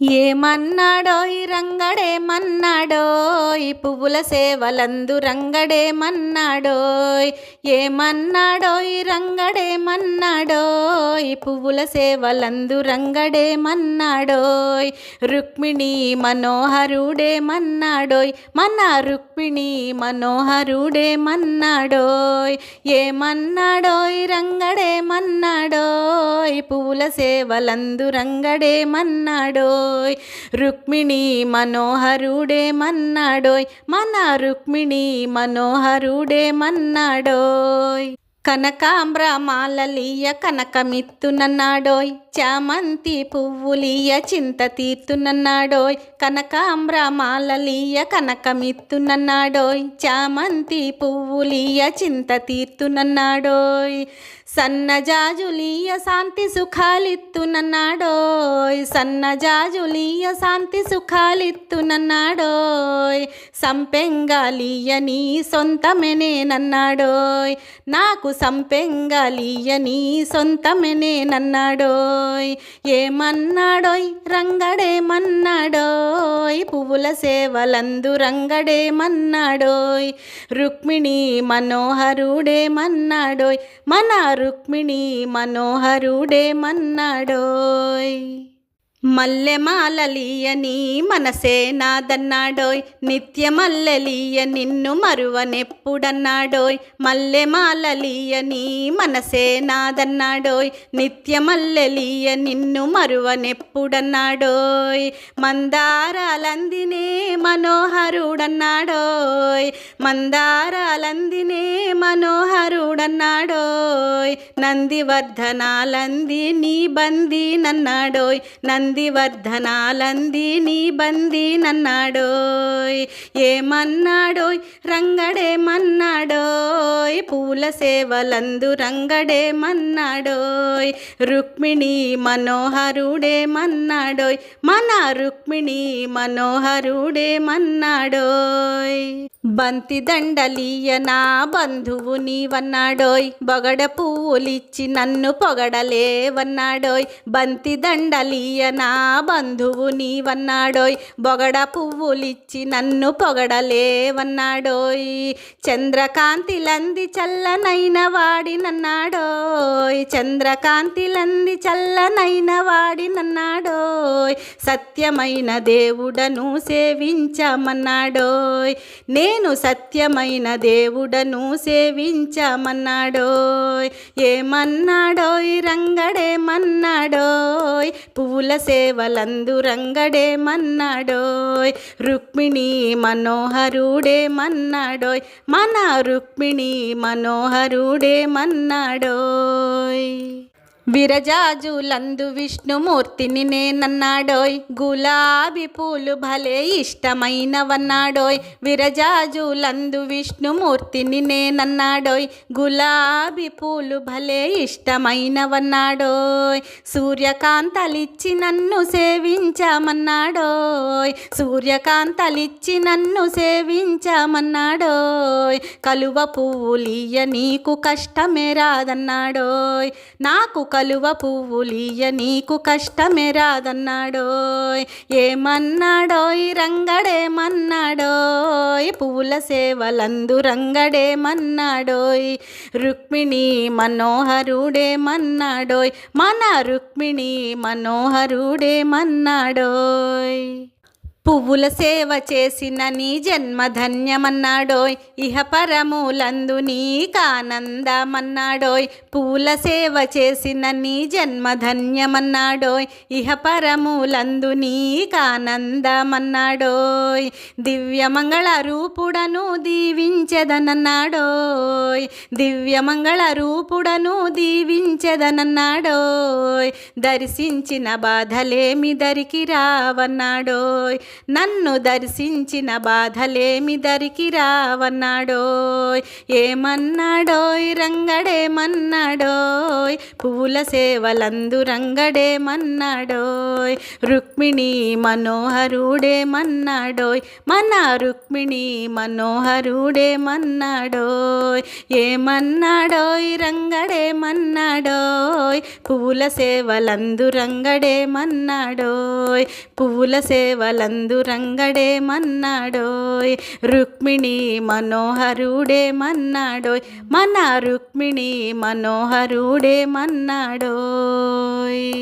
ఏమన్నాడోయ్ రంగడేమన్నాడోయ్? పువ్వుల సేవలందు రంగడేమన్నాడో ఏమన్నాడో ఈ రంగడేమన్నాడో ఈ పువ్వుల సేవలందు రంగడేమన్నాడో రుక్మిణి మనోహరుడేమన్నాడోయ్? మన రుక్మిణి మనోహరుడేమన్నాడో ఏమన్నాడో ఈ రంగడేమన్నాడో ఈ పువ్వుల సేవలందు మన్నాడోయ్ రుక్మిణి మనోహరుడే మన్నాడోయ్. మన రుక్మిణి కనకాంబ్ర మాలలీయ కనకమిత్తునన్నాడోయ్. చామంతి పువ్వులీయ చింత తీర్తునన్నాడోయ్. కనకాంబ్రమాలలీయ కనకమిత్తునన్నాడోయ్. చామంతి పువ్వులీయ చింత తీర్తునన్నాడోయ్. సన్నజాజులీయ శాంతి సుఖాలిత్తునన్నాడోయ్ సన్నజాజులీయ శాంతి సుఖాలిత్తునన్నాడోయ్ సంపెంగాలీయ నీ నాకు సంపెంగాలీయ నీ ఏమన్నాడోయ్? రంగడేమన్నాడోయ్? పువ్వుల సేవలందు రంగడేమన్నాడోయ్? రుక్మిణి మనోహరుడేమన్నాడోయ్? మన రుక్మిణి మనోహరుడేమన్నాడోయ్ మల్లెమాలలీయ మల్లెమాలలీయని మనసే నాదన్నాడోయ్. నిత్యమల్లెలీయ నిన్ను మరువనెప్పుడన్నాడోయ్. మల్లెమాలలీయని మనసే నాదన్నాడోయ్. నిత్యమల్లెలీయ నిన్ను మరువనెప్పుడన్నాడోయ్. మందారాలందినే మనోహరుడన్నాడోయ్. మందారాలందినే మనోహరుడన్నాడోయ్. నందివర్ధనాలంది నీ బందీ నన్నాడోయ్ నంది నందివర్ధనాలంది నీ బందీ నన్నాడోయ్. ఏమన్నాడోయ్? రంగడేమన్నాడోయ్ పూల సేవలందు రంగడేమన్నాడోయ్ రుక్మిణి మనోహరుడేమన్నాడోయ్ మన రుక్మిణి మనోహరుడేమన్నాడోయ్ బంతి దండలీయ నా బంధువు నీవన్నాడోయ్. బొగడ పువ్వులిచ్చి నన్ను పొగడలేవన్నాడోయ్. బంతి దండలీయ నా బంధువు నీవన్నాడోయ్. బొగడ పువ్వులిచ్చి నన్ను పొగడలేవన్నాడోయ్. చంద్రకాంతిలంది చల్లనైన వాడినన్నాడోయ్ చంద్రకాంతిలంది చల్లనైన వాడినన్నాడోయ్ సత్యమైన దేవుడను సేవించమన్నాడోయ్. నేను సత్యమైన దేవుడను సేవించమన్నాడోయ్. ఏమన్నాడోయ్ రంగడేమన్నాడో రంగడేమన్నాడోయ్ పువ్వుల సేవలందు రంగడేమన్నాడోయ్ రుక్మిణి మనోహరుడేమన్నాడోయ్ మన రుక్మిణి మనోహరుడేమన్నాడోయ్ విరజాజులందు విష్ణుమూర్తిని నేనన్నాడోయ్. గులాబీ పూలు భలే ఇష్టమైనవన్నాడోయ్. విరజాజులందు విష్ణుమూర్తిని నేనన్నాడోయ్. గులాబీ పూలు భలే ఇష్టమైనవన్నాడోయ్. సూర్యకాంతలిచ్చి నన్ను సేవించమన్నాడోయ్. సూర్యకాంతలిచ్చి నన్ను సేవించమన్నాడోయ్. కలువ పువ్వులియ నీకు కష్టమే రాదన్నాడోయ్. నాకు కలువ పువ్వులియ నీకు కష్టమే రాదన్నాడోయ్ ఏమన్నాడోయ్? రంగడేమన్నాడోయ్? పువ్వుల సేవలందు రంగడేమన్నాడోయ్? రుక్మిణి మనోహరుడేమన్నాడోయ్? మన రుక్మిణి మనోహరుడేమన్నాడోయ్? పువ్వుల సేవ చేసిన నీ జన్మ ధన్యమన్నాడోయ్. ఇహ పరములందు నీకానందమన్నాడోయ్. పువ్వుల సేవ చేసిన నీ జన్మ ధన్యమన్నాడోయ్. ఇహ పరములందు నీకానందమన్నాడోయ్. దివ్యమంగళ రూపుడను దీవించెదనన్నాడోయ్. దివ్యమంగళ రూపుడను దీవించెదనన్నాడోయ్. దర్శించిన బాధలేమి దరికి రావన్నాడోయ్. నన్ను దర్శించిన బాధలేమి దరికి రావన్నాడోయ్? ఏమన్నాడోయ్? రంగడేమన్నాడోయ్? పువ్వుల సేవలందు రంగడేమన్నాడోయ్? రుక్మిణి మనోహరుడేమన్నాడోయ్? మన రుక్మిణి మనోహరుడేమన్నాడోయ్? ఏమన్నాడోయ్? రంగడేమన్నాడోయ్? పువ్వుల సేవలందు రంగడేమన్నాడోయ్? పువ్వుల సేవలందు నందు రంగడే మన్నాడోయ్ రుక్మిణి మనోహరుడే మన్నాడోయ్ మన రుక్మిణి మనోహరుడే మన్నాడోయ్.